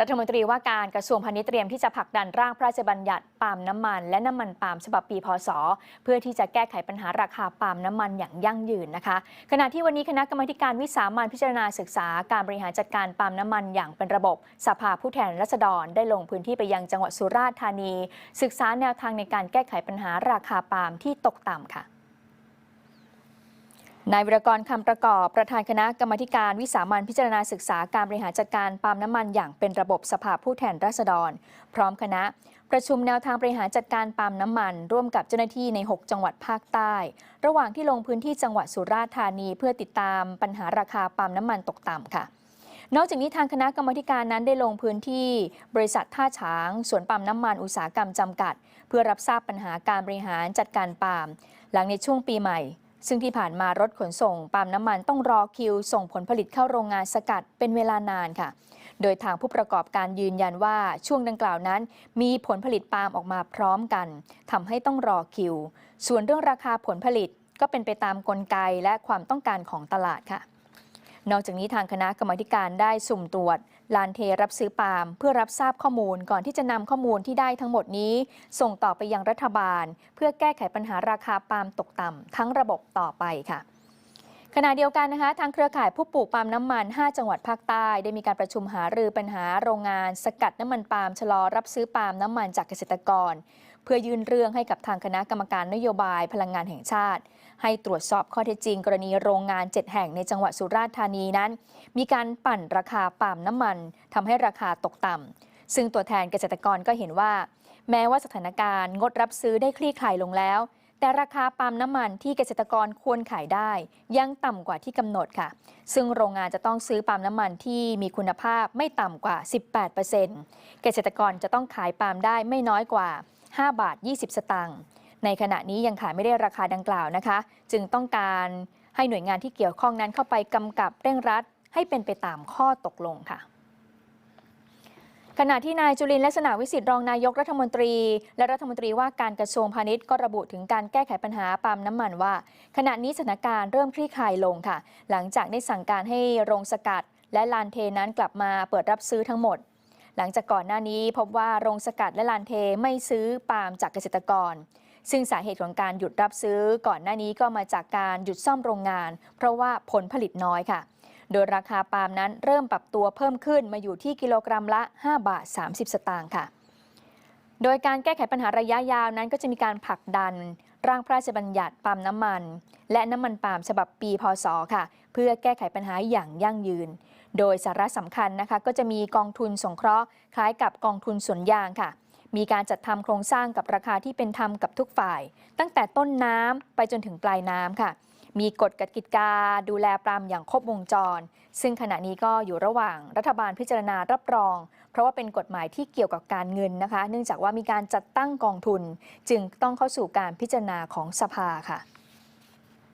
รัฐมนตรีว่าการกระทรวงพาณิชย์เตรียมที่จะผลักดันร่างพระราชบัญญัติปาล์มน้ำมัน และน้ำมันปาล์มฉบับปีพศ เพื่อที่จะแก้ไขปัญหาราคาปาล์มน้ำมันอย่างยั่งยืนนะคะ ขณะที่วันนี้คณะกรรมการวิสามันพิจารณาศึกษาการบริหารจัดการปาล์มน้ำมันอย่างเป็นระบบ สภาผู้แทนราษฎรได้ลงพื้นที่ไปยังจังหวัดสุราษฎร์ธานี ศึกษาแนวทางในการแก้ไขปัญหาราคาปาล์มที่ตกต่ำค่ะ นายวิรกรคำประกอบประธานคณะกรรมการวิสามันพิจารณาศึกษาการบริหารจัดการปาล์มน้ำมันอย่างเป็นระบบสภาผู้แทนราษฎร พร้อมคณะ ประชุมแนวทางบริหารจัดการปาล์มน้ำมัน ร่วมกับเจ้าหน้าที่ใน 6 จังหวัดภาคใต้ ระหว่างที่ลงพื้นที่จังหวัดสุราษฎร์ธานี เพื่อติดตามปัญหาราคาปาล์มน้ำมันตกต่ำค่ะนอกจากนี้ทางคณะกรรมการนั้นได้ลงพื้นที่บริษัทท่าช้างสวนปาล์มน้ำมันอุตสาหกรรมจำกัด เพื่อรับทราบปัญหาการบริหารจัดการปาล์มหลังในช่วงปีใหม่ ซึ่งที่ผ่านมารถขนส่งปาล์มน้ำมันต้องรอคิว ส่งผลผลิตเข้าโรงงานสกัดเป็นเวลานานค่ะ โดยทางผู้ประกอบการยืนยันว่าช่วงดังกล่าวนั้น มีผลผลิตปาล์มออกมาพร้อมกันทำให้ต้องรอคิว ส่วนเรื่องราคาผลผลิตก็เป็นไปตามกลไกและความต้องการของตลาดค่ะ นอกจากนี้ทางคณะกรรมการได้สุ่มตรวจลานเทรับซื้อปาล์มเพื่อรับทราบข้อมูลก่อนที่จะนำข้อมูลที่ได้ทั้งหมดนี้ ส่งต่อไปยังรัฐบาล เพื่อแก้ไขปัญหาราคาปาล์มตกต่ำทั้งระบบต่อไปค่ะขณะเดียวกันนะคะ ทางเครือข่ายผู้ปลูกปาล์มน้ำมัน 5 จังหวัดภาคใต้ ได้มีการประชุมหารือปัญหาโรงงาน สกัดน้ำมันปาล์มชะลอรับซื้อปาล์มน้ำมันจากเกษตรกร พื่อยื่นเรื่องให้กับทางคณะกรรมการนโยบายพลังงานแห่งชาติ ให้ตรวจสอบข้อเท็จจริง กรณีโรงงาน 7 แห่งในจังหวัดสุราษฎร์ธานีนั้น มีการปั่นราคาปาล์มน้ำมันทำให้ราคาตกต่ำซึ่งตัวแทนเกษตรกรก็เห็นว่า แม้ว่าสถานการณ์งดรับซื้อได้คลี่คลายลงแล้วแต่ราคาปาล์มน้ำมันที่เกษตรกรควรขายได้ ยังต่ำกว่าที่กำหนดค่ะ ซึ่งโรงงานจะต้องซื้อปาล์มน้ำมันที่มีคุณภาพไม่ต่ำกว่า 18%เกษตรกรจะต้องขายปาล์มได้ไม่น้อยกว่า 5 บาท 20 สตางค์ในขณะนี้ยังขายไม่ได้ราคาดังกล่าวนะคะ จึงต้องการให้หน่วยงานที่เกี่ยวข้องนั้นเข้าไปกำกับเร่งรัด ให้เป็นไปตามข้อตกลงค่ะขณะที่นายจุลินลักษณะวิสิทธิ์รองนายกรัฐมนตรี และรัฐมนตรีว่าการกระทรวงพาณิชย์ก็ระบุถึงการแก้ไขปัญหาปาล์มน้ำมันว่า ขณะนี้สถานการณ์เริ่มคลี่คลายลงค่ะ หลังจากได้สั่งการให้โรงสกัด และลานเทนั้นกลับมาเปิดรับซื้อทั้งหมด หลังจากก่อนหน้านี้พบว่าโรงสกัดและลานเทไม่ซื้อปาล์มจากเกษตรกร ซึ่งสาเหตุของการหยุดรับซื้อก่อนหน้านี้ก็มาจากการหยุดซ่อมโรงงาน เพราะว่าผลผลิตน้อยค่ะ โดยราคาปาล์มนั้นเริ่มปรับตัวเพิ่มขึ้นมาอยู่ที่กิโลกรัมละ 5 บาท 30 สตางค์ค่ะ โดยการแก้ไขปัญหาระยะยาวนั้นก็จะมีการผลักดัน ร่างพระราชบัญญัติปาล์มน้ำมัน และน้ำมันปาล์มฉบับปีพศค่ะ เพื่อแก้ไขปัญหาอย่างยั่งยืน โดยสาระสำคัญนะคะ ก็จะมีกองทุนสงเคราะห์ คล้ายกับกองทุนสวนยางค่ะ มีการจัดทำโครงสร้างกับราคาที่เป็นธรรมกับทุกฝ่าย ตั้งแต่ต้นน้ำไปจนถึงปลายน้ำค่ะ มีกฎกติกาดูแลปาล์มอย่างครบวงจร ซึ่งขณะนี้ก็อยู่ระหว่างรัฐบาลพิจารณารับรอง เพราะว่าเป็นกฎหมายที่เกี่ยวกับการเงินนะคะ เนื่องจากว่ามีการจัดตั้งกองทุน จึงต้องเข้าสู่การพิจารณาของสภาค่ะ